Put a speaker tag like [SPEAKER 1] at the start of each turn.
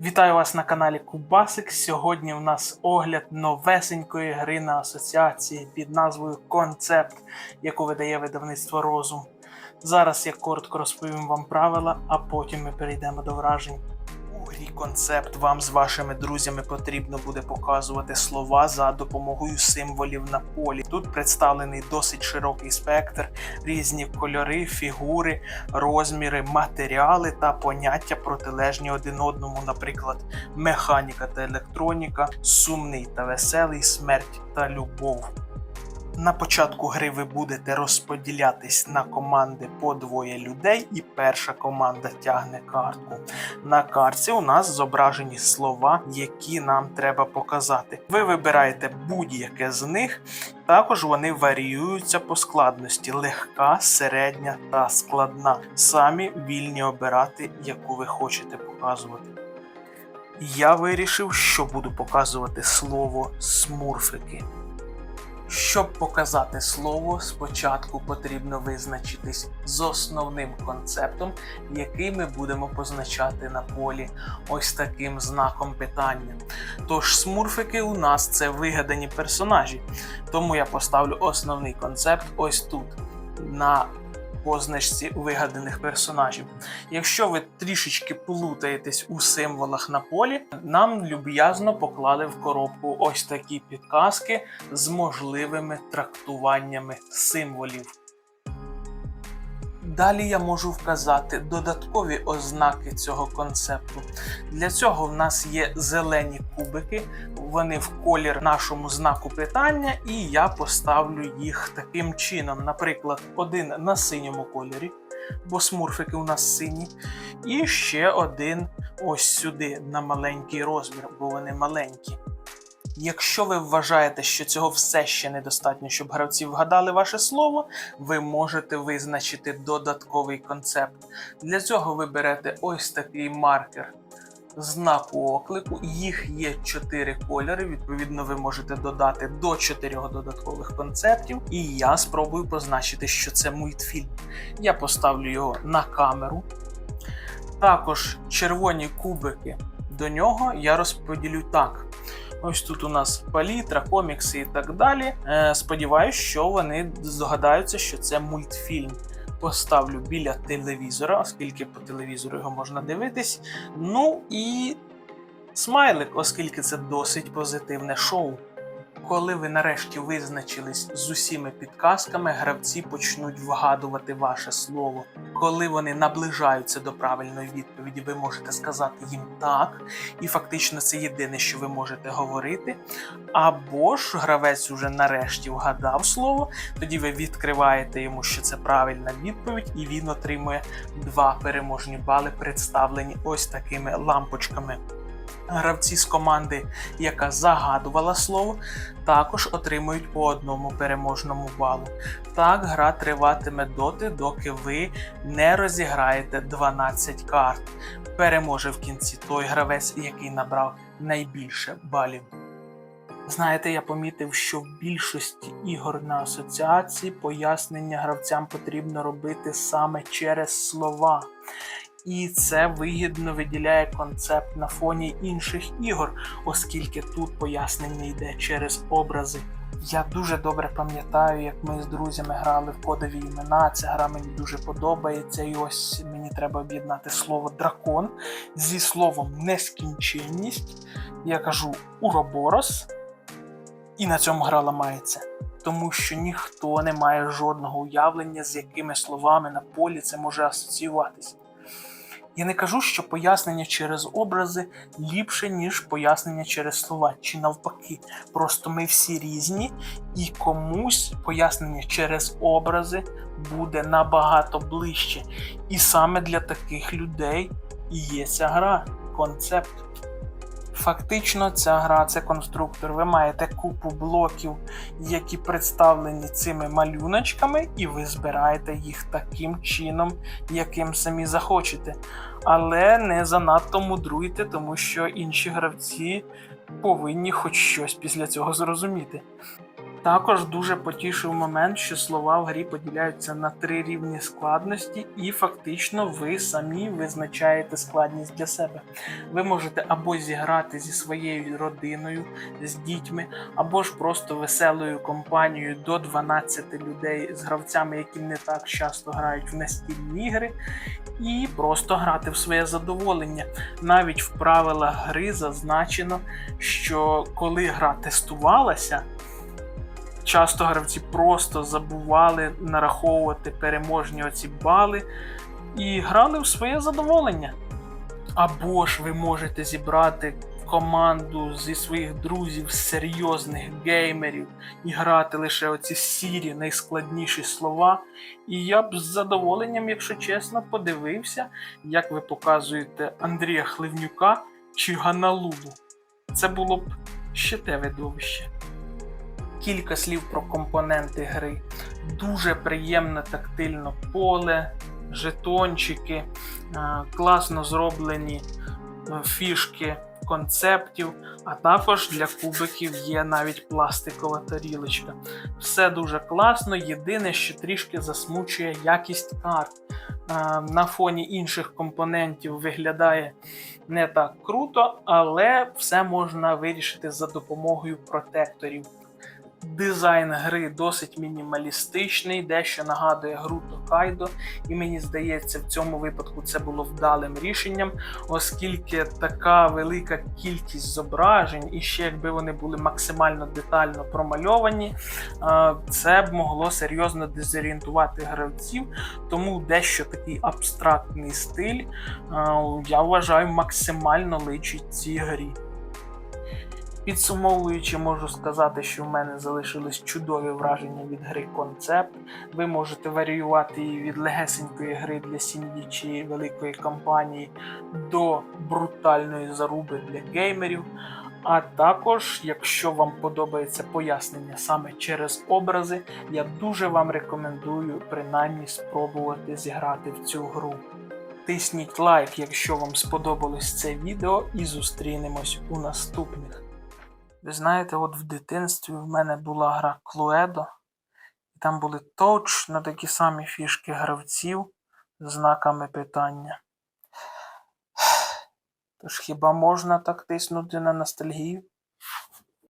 [SPEAKER 1] Вітаю вас на каналі Кубасик. Сьогодні у нас огляд новесенької гри на асоціації під назвою Концепт, яку видає видавництво Розум. Зараз я коротко розповім вам правила, а потім ми перейдемо до вражень. Грі концепт вам з вашими друзями потрібно буде показувати слова за допомогою символів на полі. Тут представлений досить широкий спектр, різні кольори, фігури, розміри, матеріали та поняття протилежні один одному, наприклад, механіка та електроніка, сумний та веселий, смерть та любов. На початку гри ви будете розподілятись на команди по двоє людей, і перша команда тягне картку. На картці у нас зображені слова, які нам треба показати. Ви вибираєте будь-яке з них, також вони варіюються по складності: легка, середня та складна. Самі вільні обирати, яку ви хочете показувати. Я вирішив, що буду показувати слово смурфики. Щоб показати слово, спочатку потрібно визначитись з основним концептом, який ми будемо позначати на полі ось таким знаком питання. Тож смурфики у нас це вигадані персонажі, тому я поставлю основний концепт ось тут. на позначці вигаданих персонажів. Якщо ви трішечки плутаєтесь у символах на полі, нам люб'язно поклали в коробку ось такі підказки з можливими трактуваннями символів. Далі я можу вказати додаткові ознаки цього концепту. Для цього в нас є зелені кубики, вони в колір нашому знаку питання, і я поставлю їх таким чином. Наприклад, один на синьому кольорі, бо смурфики у нас сині, і ще один ось сюди на маленький розмір, бо вони маленькі. Якщо ви вважаєте, що цього все ще недостатньо, щоб гравці вгадали ваше слово, ви можете визначити додатковий концепт. Для цього ви берете ось такий маркер знаку оклику. Їх є чотири кольори. Відповідно, ви можете додати до чотирьох додаткових концептів. І я спробую позначити, що це мультфільм. Я поставлю його на камеру. Також червоні кубики до нього я розподілю так. Ось тут у нас палітра, комікси і так далі. Е, Сподіваюсь, що вони здогадаються, що це мультфільм. Поставлю біля телевізора, оскільки по телевізору його можна дивитись. Ну і смайлик, оскільки це досить позитивне шоу. Коли ви нарешті визначились з усіма підказками, гравці почнуть вгадувати ваше слово. Коли вони наближаються до правильної відповіді, ви можете сказати їм так, і фактично це єдине, що ви можете говорити. Або ж гравець уже нарешті вгадав слово, тоді ви відкриваєте йому, що це правильна відповідь, і він отримує два переможні бали, представлені ось такими лампочками. Гравці з команди, яка загадувала слово, також отримують по одному переможному балу. Так, гра триватиме доти, доки ви не розіграєте 12 карт. Переможе в кінці той гравець, який набрав найбільше балів. Знаєте, я помітив, що в більшості ігор на асоціації пояснення гравцям потрібно робити саме через слова. І це вигідно виділяє концепт на фоні інших ігор, оскільки тут пояснення йде через образи. Я дуже добре пам'ятаю, як ми з друзями грали в кодові імена. Ця гра мені дуже подобається, і ось мені треба об'єднати слово дракон зі словом нескінченність. Я кажу уроборос, і на цьому гра ламається. Тому що ніхто не має жодного уявлення, з якими словами на полі це може асоціюватися. Я не кажу, що пояснення через образи ліпше, ніж пояснення через слова, чи навпаки. Просто ми всі різні, і комусь пояснення через образи буде набагато ближче. І саме для таких людей і є ця гра, концепт. Фактично, ця гра це конструктор. Ви маєте купу блоків, які представлені цими малюночками, і ви збираєте їх таким чином, яким самі захочете. Але не занадто мудруйте, тому що інші гравці повинні хоч щось після цього зрозуміти. Також дуже потішив момент, що слова в грі поділяються на три рівні складності, і фактично ви самі визначаєте складність для себе. Ви можете або зіграти зі своєю родиною, з дітьми, або ж просто веселою компанією до 12 людей з гравцями, які не так часто грають в настільні ігри, і просто грати в своє задоволення. Навіть в правилах гри зазначено, що коли гра тестувалася. Часто гравці просто забували нараховувати переможні оці бали і грали в своє задоволення. Або ж ви можете зібрати команду зі своїх друзів, серйозних геймерів і грати лише оці сірі, найскладніші слова. І я б з задоволенням, якщо чесно, подивився, як ви показуєте Андрія Хливнюка чи Ганалулу. Це було б ще те видовище. Кілька слів про компоненти гри. Дуже приємне тактильно поле, жетончики, е, класно зроблені е, фішки концептів, а також для кубиків є навіть пластикова тарілочка. Все дуже класно. Єдине, що трішки засмучує якість карт. Е, На фоні інших компонентів виглядає не так круто, але все можна вирішити за допомогою протекторів. Дизайн гри досить мінімалістичний, дещо нагадує гру Токайдо, і мені здається, в цьому випадку це було вдалим рішенням, оскільки така велика кількість зображень, і ще якби вони були максимально детально промальовані, е, це б могло серйозно дезорієнтувати гравців. Тому дещо такий абстрактний стиль, е, я вважаю, максимально личить цій грі. Підсумовуючи, можу сказати, що в мене залишились чудові враження від гри концепт. Ви можете варіювати її від легесенької гри для сім'ї чи великої компанії до брутальної заруби для геймерів. А також, якщо вам подобається пояснення саме через образи, я дуже вам рекомендую принаймні спробувати зіграти в цю гру. Тисніть лайк, якщо вам сподобалось це відео, і зустрінемось у наступних. Ви знаєте, от в дитинстві в мене була гра Клуедо, і там були точно такі самі фішки гравців з знаками питання. Тож хіба можна так тиснути на ностальгію?